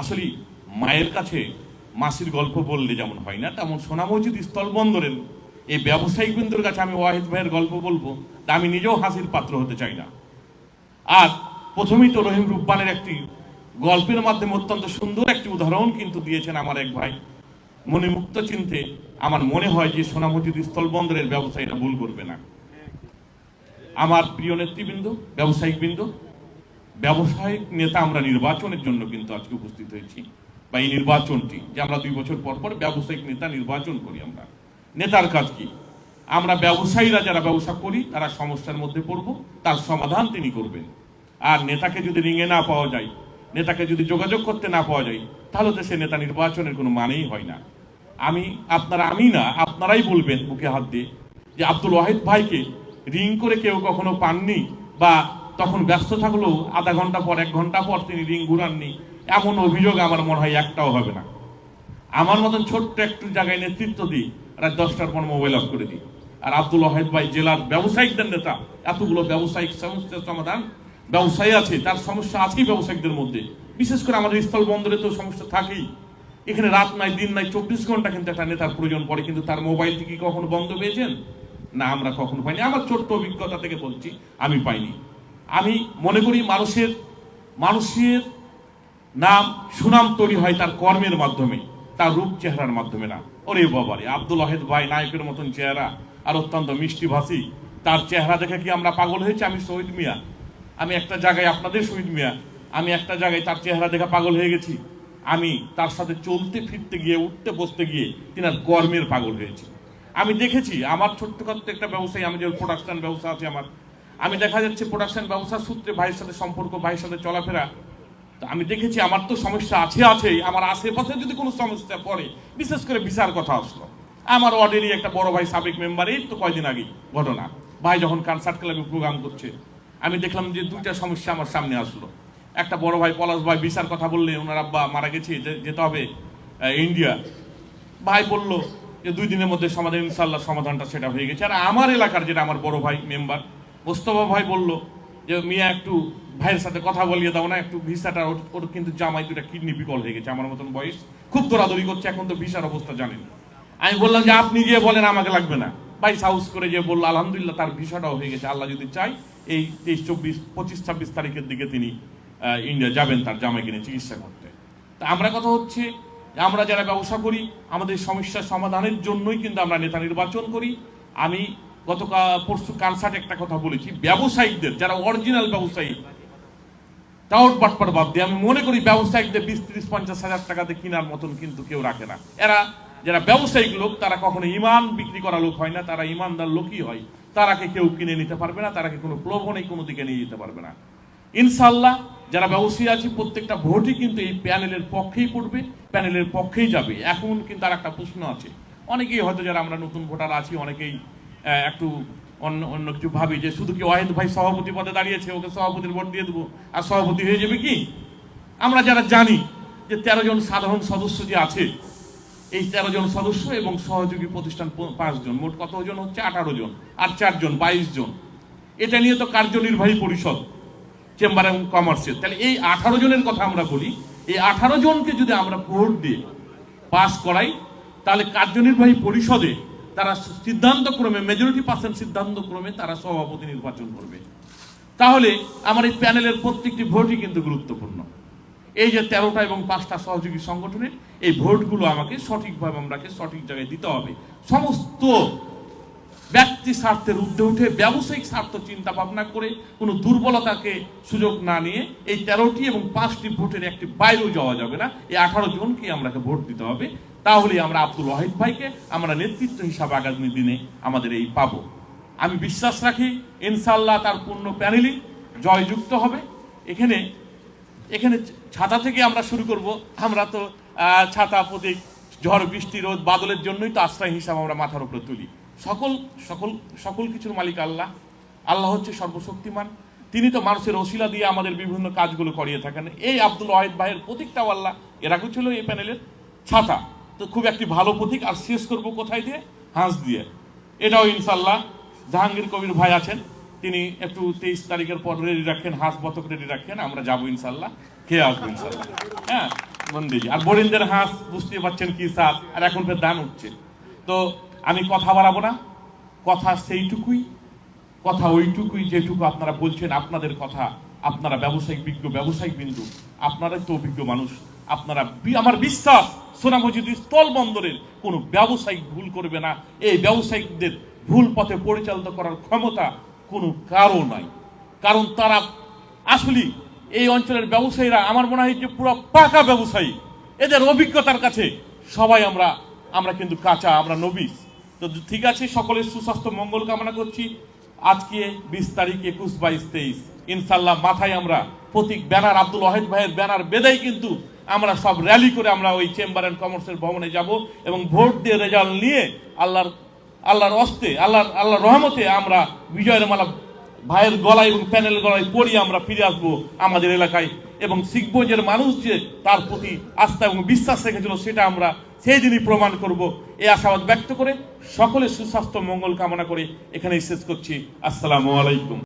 আসলে মায়ের কাছে মাসির গল্প বললে যেমন হয় না, তেমন সোনা মসজিদ স্থলবন্দরের এই ব্যবসায়িক বিন্দুর কাছে আমি ওয়াহিদ ভাইয়ের গল্প বলব। তা আমি নিজেও হাসির পাত্র হতে চাই না। আর প্রথমেই তো রহিম রুব্বানের একটি গল্পের মাধ্যমে অত্যন্ত সুন্দর একটি উদাহরণ কিন্তু দিয়েছেন আমার এক ভাই। মনে মুক্ত চিনতে আমার মনে হয় যে সোনা মসজিদ স্থলবন্দরের ব্যবসায়ীরা ভুল করবে না। আমার প্রিয় নেতৃবৃন্দ, ব্যবসায়িক বৃন্দ ব্যবসায়িক নেতা আমরা নির্বাচনের জন্য কিন্তু আজকে উপস্থিত হয়েছি বা এই নির্বাচনটি, যে আমরা দুই বছর পর পর ব্যবসায়িক নেতা নির্বাচন করি আমরা। নেতার কাজ কি? আমরা ব্যবসায়ীরা যারা ব্যবসা করি, তারা সমস্যার মধ্যে পড়ব, তার সমাধান তিনি করবেন। আর নেতাকে যদি রিঙে না পাওয়া যায়, নেতাকে যদি যোগাযোগ করতে না পাওয়া যায়, তাহলে তো সে নেতা নির্বাচনের কোনো মানেই হয় না। আমি, আপনারা, আমি না, আপনারাই বলবেন বুকে হাত দিয়ে যে আব্দুল ওয়াহিদ ভাইকে রিং করে কেউ কখনো পাননি বা তখন ব্যস্ত থাকলেও আধা ঘণ্টা পর, এক ঘণ্টা পর তিনি রিং ঘুরাননি। এমন অভিযোগ আমার মনে হয় একটাও হবে না। আমার মতন ছোট্ট একটু জায়গায় নেতৃত্ব দিই, রাত দশটার পর মোবাইল অফ করে দিই। আর আব্দুল ওয়াহিদ ভাই জেলার ব্যবসায়িকদের নেতা, এতগুলো ব্যবসায়িক সমস্যার সমাধান, ব্যবসায়ী আছে, তার সমস্যা আছেই ব্যবসায়িকদের মধ্যে। বিশেষ করে আমাদের স্থল বন্দরে তো সমস্যা থাকেই। এখানে রাত নাই, দিন নাই, চব্বিশ ঘণ্টা কিন্তু একটা নেতার প্রয়োজন পড়ে, কিন্তু তার মোবাইলটি কি কখনো বন্ধ পেয়েছেন? না, আমরা কখনো পাইনি। আমার ছোট্ট অভিজ্ঞতা থেকে বলছি, আমি পাইনি। আমি মনে করি মানুষের মানুষের নাম, সুনাম তৈরি হয় তার কর্মের মাধ্যমে, তার রূপ চেহারার মাধ্যমে না। ওরে বাবারে, আব্দুল ওয়াহেদ ভাই নায়কের মতন চেহারা আর অত্যন্ত মিষ্টি ভাষী তার চেহারা দেখে কি আমরা পাগল হয়েছি? আমি শহীদ মিয়া। আমি একটা জায়গায় আপনাদের শহীদ মিয়া। আমি একটা জায়গায় তার চেহারা দেখে পাগল হয়ে গেছি। আমি তার সাথে চলতে ফিরতে গিয়ে, উঠতে বসতে গিয়ে তিনার কর্মের পাগল হয়েছি। আমি দেখেছি, আমার ছোট্ট একটা ব্যবসায়ী, আমি যে প্রোডাকশন ব্যবসা আছে আমার আমি দেখা যাচ্ছে প্রোডাকশন ব্যবসার সূত্রে ভাইয়ের সাথে সম্পর্ক, ভাইয়ের সাথে চলাফেরা। তো আমি দেখেছি আমার তো সমস্যা আছে আছেই, আমার আশেপাশে যদি কোনো সমস্যা পড়ে, বিশেষ করে বিচার কথা আসলো। আমার ওয়ার্ডেরই একটা বড় ভাই সাবেক মেম্বার এই তো কয়দিন আগে ঘটনা। ভাই যখন কনসার্ট ক্লাবে প্রোগ্রাম করছে, আমি দেখলাম যে দুইটা সমস্যা আমার সামনে আসলো। একটা বড় ভাই, পলাশ ভাই, বিচার কথা বললে ওনার আব্বা মারা গেছে যেতে হবে ইন্ডিয়া ভাই বলল যে দুই দিনের মধ্যে সমাধান ইনশাল্লাহ সমাধানটা সেটা হয়ে গেছে। আর আমার এলাকার যেটা আমার বড় ভাই মেম্বার মোস্তফা ভাই বলল যে, মিয়া, একটু ভাইয়ের সাথে কথা বলিয়ে দাও না, একটু ভিসাটা, ওর- কিন্তু জামাই দুটা কিডনি বিকল হয়ে গেছে, আমার মতন বয়স। খুব দৌড়াদৌড়ি করছে, এখন তো ভিসার অবস্থা জানেন। আমি বললাম যে, আপনি গিয়ে বলেন, আমাকে লাগবে না। ভাই সাহস করে যে বলল, আলহামদুলিল্লাহ, তার ভিসাটাও হয়ে গেছে। আল্লাহ যদি চাই এই তেইশ, চব্বিশ, পঁচিশ, ছাব্বিশ তারিখের দিকে তিনি ইন্ডিয়া যাবেন তার জামাইকে নিয়ে চিকিৎসা করতে। তা আমরা কথা হচ্ছে, আমরা যারা ব্যবসা করি, আমাদের সমস্যার সমাধানের জন্যই কিন্তু আমরা নেতা নির্বাচন করি। আমি গতকাল পরশু কালসাট একটা কথা বলেছি। ব্যবসায়িকদের যারা অরিজিনাল ব্যবসায়ী টাউট বাটপাট বাদ দিয়ে আমি মনে করি ব্যবসায়িকদের বিশ ত্রিশ পঞ্চাশ হাজার টাকাতে কেনার মতন কিন্তু কেউ রাখে না। এরা যারা ব্যবসায়িক লোক, তারা কখনো ইমান বিক্রি করা লোক হয় না, তারা ইমানদার লোকই হয়। তারাকে কেউ কিনে নিতে পারবে না, তারাকে কোনো প্রলোভনে কোনো দিকে নিয়ে যেতে পারবে না। ইনশাল্লাহ যারা ব্যবসায়ী আছে, প্রত্যেকটা ভোটই কিন্তু এই প্যানেলের পক্ষেই পড়বে, প্যানেলের পক্ষেই যাবে। এখন কিন্তু আর একটা প্রশ্ন আছে। অনেকেই হয়তো যারা আমরা নতুন ভোটার আছি, অনেকেই একটু অন্য অন্য কিছু ভাবি যে শুধু কি ওয়াহেদ ভাই সভাপতি পদে দাঁড়িয়েছে, ওকে সভাপতির ভোট দিয়ে দেবো? আর সভাপতি হয়ে যাবে কি? আমরা যারা জানি যে তেরো জন সাধারণ সদস্য যে আছে, এই তেরো জন সদস্য এবং সহযোগী প্রতিষ্ঠান পাঁচজন, মোট কতজন হচ্ছে? আঠারো জন। আর চারজন, বাইশ জন। এটা নিয়ে তো কার্যনির্বাহী পরিষদ চেম্বার এবং কমার্সের তাহলে এই আঠারো জনের কথা আমরা বলি, এই আঠারো জনকে যদি আমরা ভোট দিয়ে পাস করাই, তাহলে কার্যনির্বাহী পরিষদে তারা সিদ্ধান্ত ক্রমে মেজরিটি পার্সেন্ট সিদ্ধান্ত ক্রমে তারা সভাপতি নির্বাচন করবে। তাহলে আমার এই প্যানেলের প্রত্যেকটি ভোটই কিন্তু গুরুত্বপূর্ণ। এই যে তেরোটা এবং পাঁচটা সহযোগী সংগঠনের, এই ভোটগুলো আমাকে সঠিকভাবে, আমরাকে সঠিক জায়গায় দিতে হবে। সমস্ত ব্যক্তি স্বার্থের ঊর্ধ্বে উঠে, ব্যবসায়িক স্বার্থ চিন্তা ভাবনা করে, কোনো দুর্বলতাকে সুযোগ না নিয়ে এই তেরোটি এবং পাঁচটি ভোটের একটি বাইরেও যাওয়া যাবে না। এই আঠারো জনকে আমরাকে ভোট দিতে হবে। তাহলে আমরা আব্দুল ওয়াহিদ ভাইকে আমরা নেতৃত্ব হিসাবে আগামী দিনে আমাদের এই পাব। আমি বিশ্বাস রাখি ইনশাল্লাহ তার পূর্ণ প্যানেলই জয়যুক্ত হবে। এখানে এখানে ছাতা থেকে আমরা শুরু করব। আমরা তো ছাতা, প্রতীক, ঝড়, বৃষ্টি, রোদ, বাদলের জন্যই তো আশ্রয় হিসাবে আমরা মাথার উপরে তুলি। সকল সকল সকল কিছুর মালিক আল্লাহ। আল্লাহ হচ্ছে সর্বশক্তিমান। তিনি তো মানুষের অশিলা দিয়ে আমাদের বিভিন্ন কাজগুলো করিয়ে থাকেন। এই আব্দুল ওয়াহিদ ভাইয়ের প্রতীকটাও আল্লাহ এরাকও ছিল এই প্যানেলের ছাতা। তো খুব একটি ভালো প্রতীক। আর শেষ করব কোথায় দিয়ে? হাঁস দিয়ে। এটাও ইনশাল্লাহ জাহাঙ্গীর কবির ভাই আছেন। তিনি একটু তেইশ তারিখের পর রেডি রাখেন, হাঁস বতক রেডি রাখেন। আমরা যাব ইনশাল্লাহ খেয়ে আসব ইনশাল্লাহ হ্যাঁ মন্দির আর বরিন্দের হাঁস বুঝতে পারছেন কি স্যার আর এখন ফের দান উঠছে। তো আমি কথা বাড়াবো না। কথা সেইটুকুই। কথা ওইটুকুই যেটুকু আপনারা বলছেন, আপনাদের কথা। আপনারা ব্যবসায়িক বিজ্ঞ, ব্যবসায়িক বিন্দু। আপনারা তো অভিজ্ঞ মানুষ। আপনারা আমার বিশ্বাস সোনামসজিদ স্থল বন্দরের কোনো ব্যবসায়িক ভুল করবে না। এই ব্যবসায়িকদের ভুল পথে পরিচালিত করার ক্ষমতা কোনো কারও নাই। কারণ তারা আসলে এই অঞ্চলের ব্যবসায়ীরা, আমার মনে হয় যে পুরো পাকা ব্যবসায়ী। এদের অভিজ্ঞতার কাছে সবাই আমরা আমরা কিন্তু কাঁচা, আমরা নবিস তো ঠিক আছে, সকলের সুস্বাস্থ্য, মঙ্গল কামনা করছি। আজকে বিশ তারিখ, একুশ বাইশ তেইশ। ইনশাল্লাহ মাথায় আমরা প্রতীক ব্যানার, আব্দুল ওয়াহেদ ভাইয়ের ব্যানার বেঁধেই কিন্তু আমরা সব র্যালি করে আমরা ওই চেম্বার অ্যান্ড কমার্সের ভবনে যাব এবং ভোট দিয়ে রেজাল্ট নিয়ে আল্লাহর আল্লাহর অস্তে, আল্লাহর আল্লাহর রহমতে আমরা বিজয়ের মালা ভাইয়ের গলায় এবং প্যানেল গলায় পড়িয়ে আমরা ফিরে আসব আমাদের এলাকায়। এবং শিখব যে মানুষ যে তার প্রতি আস্থা এবং বিশ্বাস রেখেছিল সেটা আমরা সেই দিনই প্রমাণ করব। এই আশাবাদ ব্যক্ত করে সকলের সুস্বাস্থ্য, মঙ্গল কামনা করে এখানেই শেষ করছি। আসসালামু আলাইকুম।